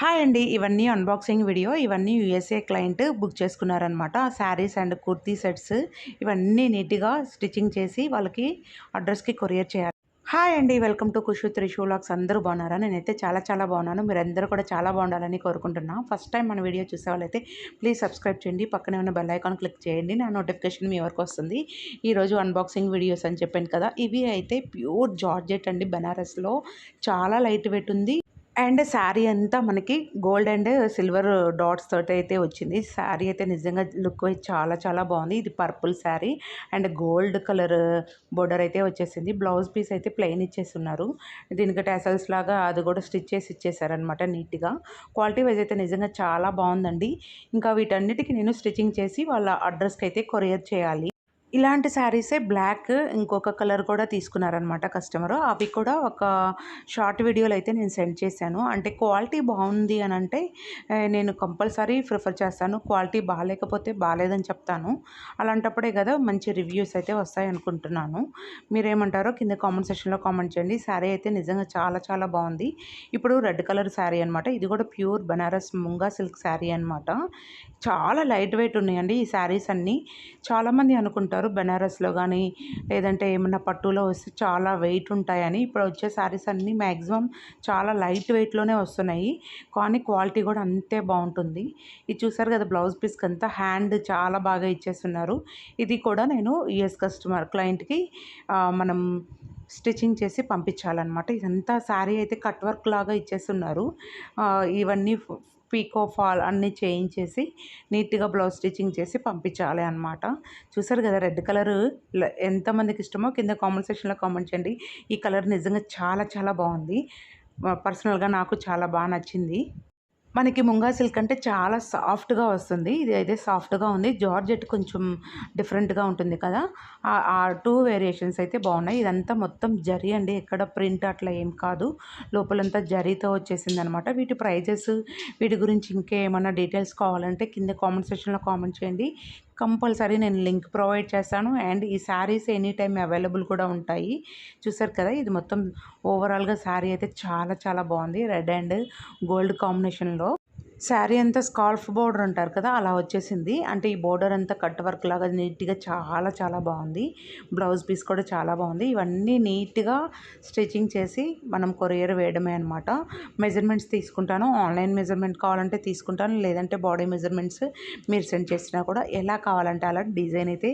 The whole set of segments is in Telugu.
హాయ్ అండి. ఇవన్నీ అన్బాక్సింగ్ వీడియో ఇవన్నీ యూఎస్ఏ క్లయింట్ బుక్ చేసుకున్నారనమాట శారీస్ అండ్ కుర్తీ సెట్స్ ఇవన్నీ నీట్గా స్టిచ్చింగ్ చేసి వాళ్ళకి అడ్రస్కి కొరియర్ చేయాలి. హాయ్ అండి. వెల్కమ్ టు కుషు త్రిషూ అందరూ బాగున్నారా? నేనైతే చాలా చాలా బాగున్నాను. మీరు అందరూ కూడా చాలా బాగుండాలని కోరుకుంటున్నాను ఫస్ట్ టైం మన వీడియో చూసే వాళ్ళైతే ప్లీజ్ సబ్స్క్రైబ్ చేయండి. పక్కనే ఉన్న బెల్ ఐకాన్ క్లిక్ చేయండి. నా నోటిఫికేషన్ మీ వరకు వస్తుంది. ఈరోజు అన్బాక్సింగ్ వీడియోస్ అని చెప్పాను కదా. ఇవి అయితే ప్యూర్ జార్జెట్ అండి. బెనారస్లో చాలా లైట్ వెయిట్ ఉంది. అండ్ శారీ అంతా మనకి గోల్డ్ అండ్ సిల్వర్ డాట్స్ తోటి అయితే వచ్చింది. శారీ అయితే నిజంగా లుక్ చాలా చాలా బాగుంది. ఇది purple sari and gold colour border అయితే వచ్చేసింది. బ్లౌజ్ పీస్ అయితే ప్లెయిన్ ఇచ్చేస్తున్నారు దీనికి టెసల్స్ లాగా అది కూడా స్టిచ్ చేసి ఇచ్చేసారనమాట నీట్గా. క్వాలిటీ వైజ్ అయితే నిజంగా చాలా బాగుందండి. ఇంకా వీటన్నిటికీ నేను స్టిచ్చింగ్ చేసి వాళ్ళ అడ్రస్కి అయితే కొరియర్ చేయాలి. ఇలాంటి శారీసే బ్లాక్ ఇంకొక కలర్ కూడా తీసుకున్నారనమాట కస్టమర్. అవి కూడా ఒక షార్ట్ వీడియోలో అయితే నేను సెండ్ చేశాను. అంటే క్వాలిటీ బాగుంది అని అంటే నేను కంపల్సరీ ప్రిఫర్ చేస్తాను. క్వాలిటీ బాగాలేకపోతే బాగాలేదని చెప్తాను. అలాంటప్పుడే కదా మంచి రివ్యూస్ అయితే వస్తాయి అనుకుంటున్నాను. మీరేమంటారో కింద కామెంట్ సెక్షన్లో కామెంట్ చేయండి. శారీ అయితే నిజంగా చాలా చాలా బాగుంది. ఇప్పుడు రెడ్ కలర్ శారీ అనమాట ఇది కూడా pure Banaras Munga silk sari అనమాట చాలా లైట్ వెయిట్ ఉన్నాయండి ఈ శారీస్ అన్నీ. చాలామంది అనుకుంటారు బెనారస్లో కానీ లేదంటే ఏమన్నా పట్టులో వస్తే చాలా వెయిట్ ఉంటాయని. ఇప్పుడు వచ్చే శారీస్ అన్నీ మ్యాక్సిమం చాలా లైట్ వెయిట్లోనే వస్తున్నాయి. కానీ క్వాలిటీ కూడా అంతే బాగుంటుంది. ఇది చూసారు కదా బ్లౌజ్ పీస్కి అంతా హ్యాండ్ చాలా బాగా ఇచ్చేస్తున్నారు. ఇది కూడా నేను యుఎస్ కస్టమర్ క్లయింట్కి మనం స్టిచ్చింగ్ చేసి పంపించాలన్నమాట. ఇదంతా శారీ అయితే కట్ వర్క్ లాగా ఇచ్చేస్తున్నారు. ఇవన్నీ పీకో ఫాల్ అన్నీ చేయించేసి నీట్గా బ్లౌజ్ స్టిచ్చింగ్ చేసి పంపించాలి అనమాట చూసారు కదా రెడ్ కలర్ ఎంతమందికి ఇష్టమో కింద కామెంట్ సెక్షన్లో కామెంట్ చేయండి. ఈ కలర్ నిజంగా చాలా చాలా బాగుంది. పర్సనల్గా నాకు చాలా బాగా నచ్చింది. మనకి ముంగా సిల్క్ అంటే చాలా సాఫ్ట్గా వస్తుంది. ఇది అయితే సాఫ్ట్గా ఉంది. జార్జెట్ కొంచెం డిఫరెంట్గా ఉంటుంది కదా. ఆ- టూ వేరియేషన్స్ అయితే బాగున్నాయి. ఇదంతా మొత్తం జరీ అండి. ఎక్కడ ప్రింట్ అట్లా ఏం కాదు. లోపలంతా జరీతో వచ్చేసింది అనమాట వీటి ప్రైజెస్ వీటి గురించి ఇంకేమైనా డీటెయిల్స్ కావాలంటే కింద కామెంట్ సెక్షన్లో కామెంట్ చేయండి. కంపల్సరీ నేను లింక్ ప్రొవైడ్ చేస్తాను. అండ్ ఈ శారీస్ ఎనీ టైం అవైలబుల్ కూడా ఉంటాయి. చూసారు కదా ఇది మొత్తం ఓవరాల్గా శారీ అయితే చాలా చాలా బాగుంది. రెడ్ అండ్ గోల్డ్ కాంబినేషన్లో. శారీ అంతా స్కాల్ఫ్ బోర్డర్ అంటారు కదా అలా వచ్చేసింది. అంటే ఈ బోర్డర్ అంతా కట్ వర్క్ లాగా నీట్గా చాలా చాలా బాగుంది. బ్లౌజ్ పీస్ కూడా చాలా బాగుంది. ఇవన్నీ నీట్గా స్టిచ్చింగ్ చేసి మనం కొరియర్ వేయడమే అనమాట మెజర్మెంట్స్ తీసుకుంటాను. ఆన్లైన్ మెజర్మెంట్ కావాలంటే తీసుకుంటాను. లేదంటే బాడీ మెజర్మెంట్స్ మీరు సెండ్ చేసినా కూడా ఎలా కావాలంటే అలా డిజైన్ అయితే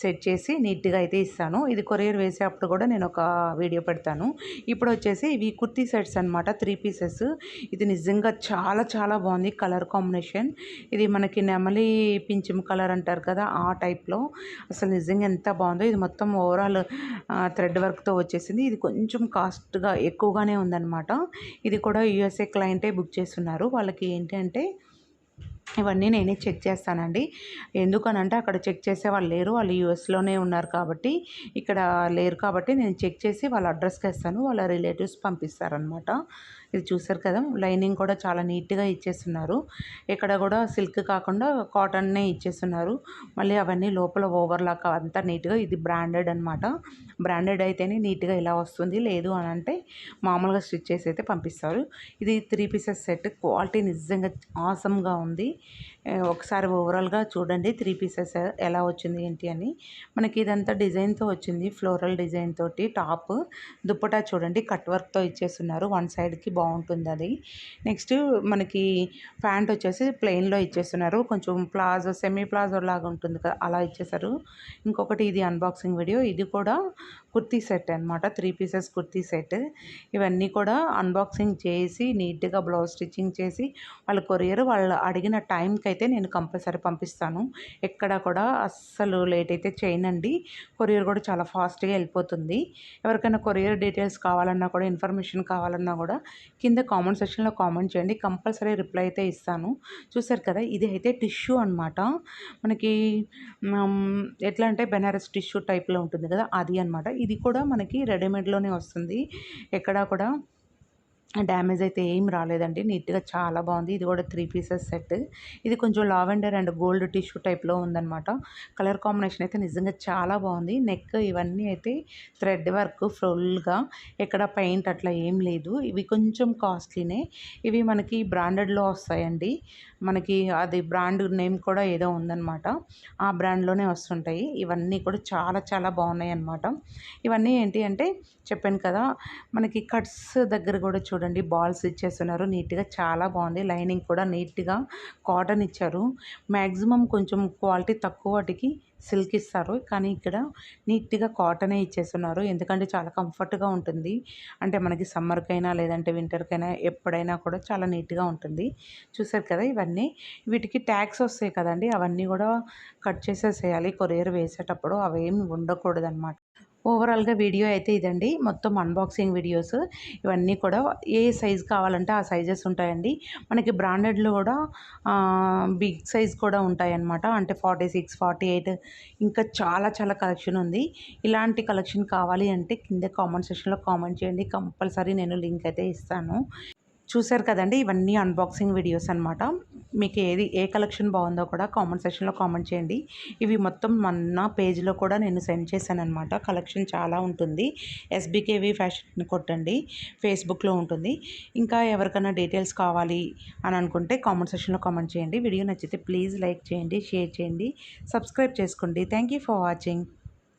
సెట్ చేసి నీట్గా అయితే ఇస్తాను. ఇది కొరియర్ వేసేటప్పుడు కూడా నేను ఒక వీడియో పెడతాను. ఇప్పుడు వచ్చేసి ఇవి కుర్తీ సెట్స్ అనమాట త్రీ పీసెస్. ఇది నిజంగా చాలా చాలా బాగుంది. Colour combination. ఇది మనకి నెమలి పింఛం కలర్ అంటారు కదా ఆ టైప్లో అసలు నిజంగా ఎంత బాగుందో. ఇది మొత్తం ఓవరాల్ థ్రెడ్ వర్క్తో వచ్చేసింది. ఇది కొంచెం కాస్ట్గా ఎక్కువగానే ఉందన్నమాట. ఇది కూడా యూఎస్ఏ క్లయింటే బుక్ చేస్తున్నారు. వాళ్ళకి ఏంటి అంటే ఇవన్నీ నేనే చెక్ చేస్తానండి. ఎందుకనంటే అక్కడ చెక్ చేసే వాళ్ళు లేరు. వాళ్ళు యూఎస్లోనే ఉన్నారు కాబట్టి ఇక్కడ లేరు కాబట్టి నేను చెక్ చేసి వాళ్ళ అడ్రస్కి వేస్తాను. వాళ్ళ రిలేటివ్స్ పంపిస్తారనమాట ఇది చూసారు కదా లైనింగ్ కూడా చాలా నీట్గా ఇచ్చేస్తున్నారు. ఇక్కడ కూడా సిల్క్ కాకుండా కాటన్నే ఇచ్చేస్తున్నారు. మళ్ళీ అవన్నీ లోపల ఓవర్లాక్ అంతా నీట్గా ఇది బ్రాండెడ్ అనమాట బ్రాండెడ్ అయితేనే నీట్గా ఇలా వస్తుంది. లేదు అని అంటే మామూలుగా స్టిచ్ చేసి అయితే పంపిస్తారు. ఇది త్రీ పీసెస్ సెట్. క్వాలిటీ నిజంగా ఆసమ్గా ఉంది. ఒకసారి ఓవరాల్గా చూడండి త్రీ పీసెస్ ఎలా వచ్చింది ఏంటి అని. మనకి ఇదంతా డిజైన్తో వచ్చింది. ఫ్లోరల్ డిజైన్ తోటి టాప్. దుప్పటా చూడండి. కట్ వర్క్తో ఇచ్చేస్తున్నారు. వన్ సైడ్కి బాగుంటుంది అది నెక్స్ట్ మనకి ప్యాంట్ వచ్చేసి ప్లెయిన్లో ఇచ్చేస్తున్నారు. కొంచెం ప్లాజో సెమీ ప్లాజో లాగా ఉంటుంది కదా అలా ఇచ్చేసారు. ఇంకొకటి ఇది అన్బాక్సింగ్ వీడియో ఇది కూడా కుర్తీ సెట్ అనమాట త్రీ పీసెస్ కుర్తీ సెట్. ఇవన్నీ కూడా అన్బాక్సింగ్ చేసి నీట్గా బ్లౌజ్ స్టిచ్చింగ్ చేసి వాళ్ళ కొరియర్ వాళ్ళు అడిగిన టైంకి అయితే నేను కంపల్సరీ పంపిస్తాను. ఎక్కడ కూడా అస్సలు లేట్ అయితే చేయనండి. కొరియర్ కూడా చాలా ఫాస్ట్గా వెళ్ళిపోతుంది. ఎవరికైనా కొరియర్ డీటెయిల్స్ కావాలన్నా కూడా ఇన్ఫర్మేషన్ కావాలన్నా కూడా కింద కామెంట్ సెక్షన్లో కామెంట్ చేయండి. కంపల్సరీ రిప్లై అయితే ఇస్తాను. చూసారు కదా ఇది అయితే టిష్యూ అనమాట మనకి ఎట్లా అంటే బెనారస్ టిష్యూ టైప్లో ఉంటుంది కదా అది అనమాట ఇది కూడా మనకి రెడీమేడ్లోనే వస్తుంది. ఎక్కడా కూడా డ్యామేజ్ అయితే ఏం రాలేదండి. నీట్గా చాలా బాగుంది. ఇది కూడా త్రీ పీసెస్ సెట్. ఇది కొంచెం లావెండర్ అండ్ గోల్డ్ టిష్యూ టైప్లో ఉందన్నమాట. కలర్ కాంబినేషన్ అయితే నిజంగా చాలా బాగుంది. నెక్ ఇవన్నీ అయితే థ్రెడ్ వర్క్ ఫుల్గా. ఎక్కడ పెయింట్ అట్లా ఏం లేదు. ఇవి కొంచెం కాస్ట్లీనే. ఇవి మనకి బ్రాండెడ్లో వస్తాయండి. మనకి అది బ్రాండ్ నేమ్ కూడా ఏదో ఉందన్నమాట. ఆ బ్రాండ్లోనే వస్తుంటాయి. ఇవన్నీ కూడా చాలా చాలా బాగున్నాయి అన్నమాట ఇవన్నీ ఏంటి అంటే చెప్పాను కదా మనకి కట్స్ దగ్గర కూడా చూడండి. బాల్స్ ఇచ్చేస్తున్నారు. నీట్గా చాలా బాగుంది. లైనింగ్ కూడా నీట్గా కాటన్ ఇచ్చారు. మ్యాక్సిమం కొంచెం క్వాలిటీ తక్కువ వాటికి సిల్క్ ఇస్తారు. కానీ ఇక్కడ నీట్గా కాటనే ఇచ్చేస్తున్నారు. ఎందుకంటే చాలా కంఫర్ట్గా ఉంటుంది. అంటే మనకి సమ్మర్కైనా లేదంటే వింటర్కైనా ఎప్పుడైనా కూడా చాలా నీట్గా ఉంటుంది. చూసారు కదా ఇవన్నీ. వీటికి ట్యాక్స్ వస్తాయి కదండి. అవన్నీ కూడా కట్ చేసేసేయాలి కొరియర్ వేసేటప్పుడు. అవేమి ఉండకూడదు అనమాట ఓవరాల్గా వీడియో అయితే ఇదండి. మొత్తం అన్బాక్సింగ్ వీడియోస్ ఇవన్నీ కూడా ఏ సైజ్ కావాలంటే ఆ సైజెస్ ఉంటాయండి. మనకి బ్రాండెడ్లో కూడా బిగ్ సైజ్ కూడా ఉంటాయన్నమాట. అంటే ఫార్టీ సిక్స్ ఫార్టీ ఎయిట్ ఇంకా చాలా చాలా కలెక్షన్ ఉంది. ఇలాంటి కలెక్షన్ కావాలి అంటే కింద కామెంట్ సెక్షన్లో కామెంట్ చేయండి. కంపల్సరీ నేను లింక్ అయితే ఇస్తాను. చూసారు కదండి ఇవన్నీ అన్బాక్సింగ్ వీడియోస్ అనమాట మీకు ఏది ఏ కలెక్షన్ బాగుందో కూడా కామెంట్ సెక్షన్లో కామెంట్ చేయండి. ఇవి మొత్తం మొన్న పేజ్లో కూడా నేను సెండ్ చేశాను అనమాట కలెక్షన్ చాలా ఉంటుంది. ఎస్బీకేవి ఫ్యాషన్ కొట్టండి. ఫేస్బుక్లో ఉంటుంది. ఇంకా ఎవరికైనా డీటెయిల్స్ కావాలి అని అనుకుంటే కామెంట్ సెక్షన్లో కామెంట్ చేయండి. వీడియో నచ్చితే ప్లీజ్ లైక్ చేయండి షేర్ చేయండి. సబ్స్క్రైబ్ చేసుకోండి. Thank you for watching